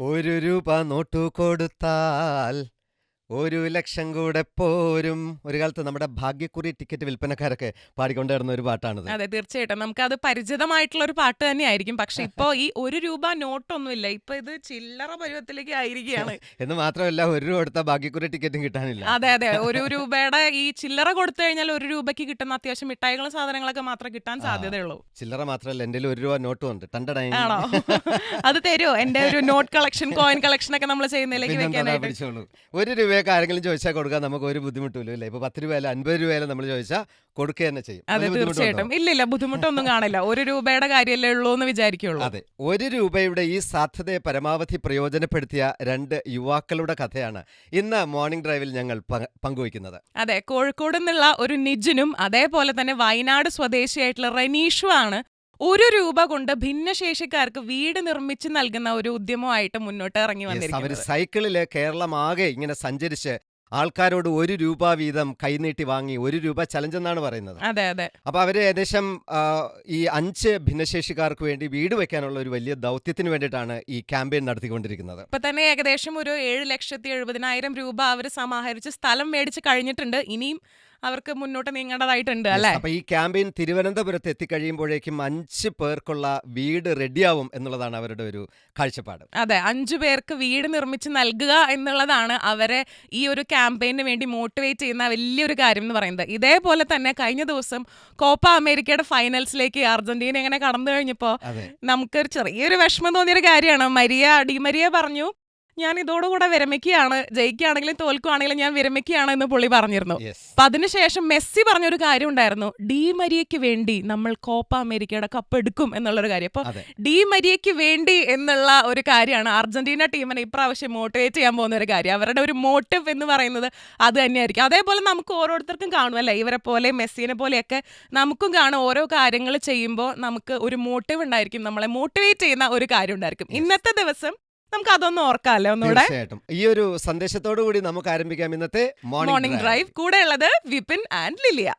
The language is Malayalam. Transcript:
ഒരു രൂപ നോട്ടു കൊടുത്താൽ ഒരു ലക്ഷം കൂടെ പോരും. ഒരു കാലത്ത് നമ്മുടെ ഭാഗ്യക്കുറി ടിക്കറ്റ് വിൽപ്പനക്കാരൊക്കെ പാടിക്കൊണ്ട് വരുന്ന ഒരു പാട്ടാണ് അതെ തീർച്ചയായിട്ടും. നമുക്ക് അത് പരിചിതമായിട്ടുള്ള ഒരു പാട്ട് തന്നെയായിരിക്കും. പക്ഷെ ഇപ്പോ ഈ ഒരു രൂപ നോട്ടൊന്നുമില്ല. ഇപ്പൊ ഇത് ചില്ലറ പരുവത്തിലേക്ക് ആയിരിക്കുകയാണ്. എന്ന് മാത്രമല്ല ഒരു രൂപ കൊടുത്താൽ ഭാഗ്യക്കുറി ടിക്കറ്റും കിട്ടാനില്ല. അതെ അതെ. ഒരു രൂപയുടെ ഈ ചില്ലറ കൊടുത്തു കഴിഞ്ഞാൽ ഒരു രൂപയ്ക്ക് കിട്ടുന്ന അത്യാവശ്യം മിഠായികളും സാധനങ്ങളൊക്കെ മാത്രമേ കിട്ടാൻ സാധ്യതയുള്ളൂ ചില്ലറ മാത്രമല്ല എന്റെ ഒരു രൂപ നോട്ട് ഉണ്ട് ആണോ? അത് തരുമോ എന്റെ ഒരു നോട്ട് കളക്ഷൻ കോയിൻ കളക്ഷൻ ഒക്കെ നമ്മൾ ചെയ്യുന്നതിലേക്ക് വെക്കാനായിട്ട്? ഒരു ഒരു രൂപയൊക്കെ ആരെങ്കിലും ചോദിച്ചാൽ കൊടുക്കാൻ നമുക്ക് ഒരു ബുദ്ധിമുട്ടില്ല അല്ലേ ഇപ്പൊ പത്ത് രൂപയല്ല അൻപത് രൂപയല്ല നമ്മൾ ചോദിച്ചാൽ കൊടുക്കുക തന്നെ ചെയ്യും. അതെ ബുദ്ധിമുട്ടുണ്ടോ? തീർച്ചയായിട്ടും. ഇല്ല ഇല്ല ബുദ്ധിമുട്ടൊന്നും കാണില്ല. ഒരു രൂപയുടെ കാര്യമല്ലേ ഉള്ളൂ എന്ന് വിചാരിക്കുള്ളൂ. അതെ ഒരു രൂപയുടെ ഈ സാധ്യതയെ പരമാവധി പ്രയോജനപ്പെടുത്തിയ രണ്ട് യുവാക്കളുടെ കഥയാണ് ഇന്ന് മോർണിംഗ് ഡ്രൈവിൽ ഞങ്ങൾ പ- പങ്കുവയ്ക്കുന്നത്. അതെ കോഴിക്കോട് നിന്നുള്ള ഒരു നിജിനും അതേപോലെ തന്നെ വയനാട് സ്വദേശിയായിട്ടുള്ള റനീഷും ആണ് ഒരു രൂപ കൊണ്ട് ഭിന്നശേഷിക്കാർക്ക് വീട് നിർമ്മിച്ച് നൽകുന്ന ഒരു ഉദ്യമമായിട്ട് മുന്നോട്ട് ഇറങ്ങി Yes, അവർ വന്നിരിക്കുന്നത് സൈക്കിളിൽ കേരളമാകെ ഇങ്ങനെ സഞ്ചരിച്ച് ആൾക്കാരോട് ഒരു രൂപ വീതം കൈനീട്ടി വാങ്ങി ഒരു രൂപ ചലഞ്ച് എന്നാണ് പറയുന്നത്. അതെ അതെ. അപ്പൊ അവർ ഏകദേശം ആ, ഈ അഞ്ച് ഭിന്നശേഷിക്കാർക്ക് വേണ്ടി വീട് വെക്കാനുള്ള ഒരു വലിയ ദൗത്യത്തിന് വേണ്ടിയിട്ടാണ് ഈ ക്യാമ്പയിൻ നടത്തിക്കൊണ്ടിരിക്കുന്നത്. ഇപ്പൊ തന്നെ ഏകദേശം ഒരു ഏഴ് ലക്ഷത്തി എഴുപതിനായിരം രൂപ അവർ സമാഹരിച്ച് സ്ഥലം മേടിച്ച് കഴിഞ്ഞിട്ടുണ്ട്. ഇനിയും അവർക്ക് മുന്നോട്ട് നീങ്ങേണ്ടതായിട്ടുണ്ട് അല്ലെ? അപ്പൊ ഈ ക്യാമ്പയിൻ തിരുവനന്തപുരത്ത് എത്തിക്കഴിയുമ്പോഴേക്കും അഞ്ച് പേർക്കുള്ള വീട് റെഡിയാവും എന്നുള്ളതാണ് അവരുടെ ഒരു കാഴ്ചപ്പാട്. അതെ അഞ്ചു പേർക്ക് വീട് നിർമ്മിച്ച് നൽകുക എന്നുള്ളതാണ് അവരെ ഈ ഒരു ക്യാമ്പയിന് വേണ്ടി മോട്ടിവേറ്റ് ചെയ്യുന്ന വലിയൊരു കാര്യം എന്ന് പറയുന്നത്. ഇതേപോലെ തന്നെ കഴിഞ്ഞ ദിവസം കോപ്പ അമേരിക്കയുടെ ഫൈനൽസിലേക്ക് അർജന്റീന ഇങ്ങനെ കടന്നു കഴിഞ്ഞപ്പോൾ നമുക്കൊരു ചെറിയൊരു വിഷമം തോന്നിയൊരു കാര്യമാണ്. മരിയ ഡിമരിയ പറഞ്ഞു ഞാൻ ഇതോടുകൂടെ വിരമിക്കുകയാണ്. ജയിക്കുകയാണെങ്കിലും തോൽക്കുകയാണെങ്കിലും ഞാൻ വിരമിക്കുകയാണ് എന്ന് പുള്ളി പറഞ്ഞിരുന്നു. അപ്പൊ അതിനുശേഷം മെസ്സി പറഞ്ഞൊരു കാര്യം ഉണ്ടായിരുന്നു. ഡി മരിയയ്ക്ക് വേണ്ടി നമ്മൾ കോപ്പ അമേരിക്കയുടെ കപ്പ് എടുക്കും എന്നുള്ളൊരു കാര്യം. അപ്പൊ ഡി മരിയയ്ക്ക് വേണ്ടി എന്നുള്ള ഒരു കാര്യമാണ് അർജന്റീന ടീമിനെ ഇപ്രാവശ്യം മോട്ടിവേറ്റ് ചെയ്യാൻ പോകുന്ന ഒരു കാര്യം. അവരുടെ ഒരു മോട്ടീവ് എന്ന് പറയുന്നത് അത് തന്നെയായിരിക്കും. അതേപോലെ നമുക്ക് ഓരോരുത്തർക്കും കാണും കാണുമല്ലേ ഇവരെ പോലെ മെസ്സിനെ പോലെയൊക്കെ നമുക്കും കാണും. ഓരോ കാര്യങ്ങൾ ചെയ്യുമ്പോൾ നമുക്ക് ഒരു മോട്ടീവ് ഉണ്ടായിരിക്കും. നമ്മളെ മോട്ടിവേറ്റ് ചെയ്യുന്ന ഒരു കാര്യം ഉണ്ടായിരിക്കും. ഇന്നത്തെ ദിവസം നമുക്ക് അതൊന്നും ഓർക്കാമല്ലോ ഒന്നുകൂടെ? തീർച്ചയായിട്ടും. ഈ ഒരു സന്ദേശത്തോടു കൂടി നമുക്ക് ആരംഭിക്കാം ഇന്നത്തെ മോർണിംഗ് ഡ്രൈവ് കൂടെയുള്ളത് വിപിൻ ആൻഡ് ലിലിയ.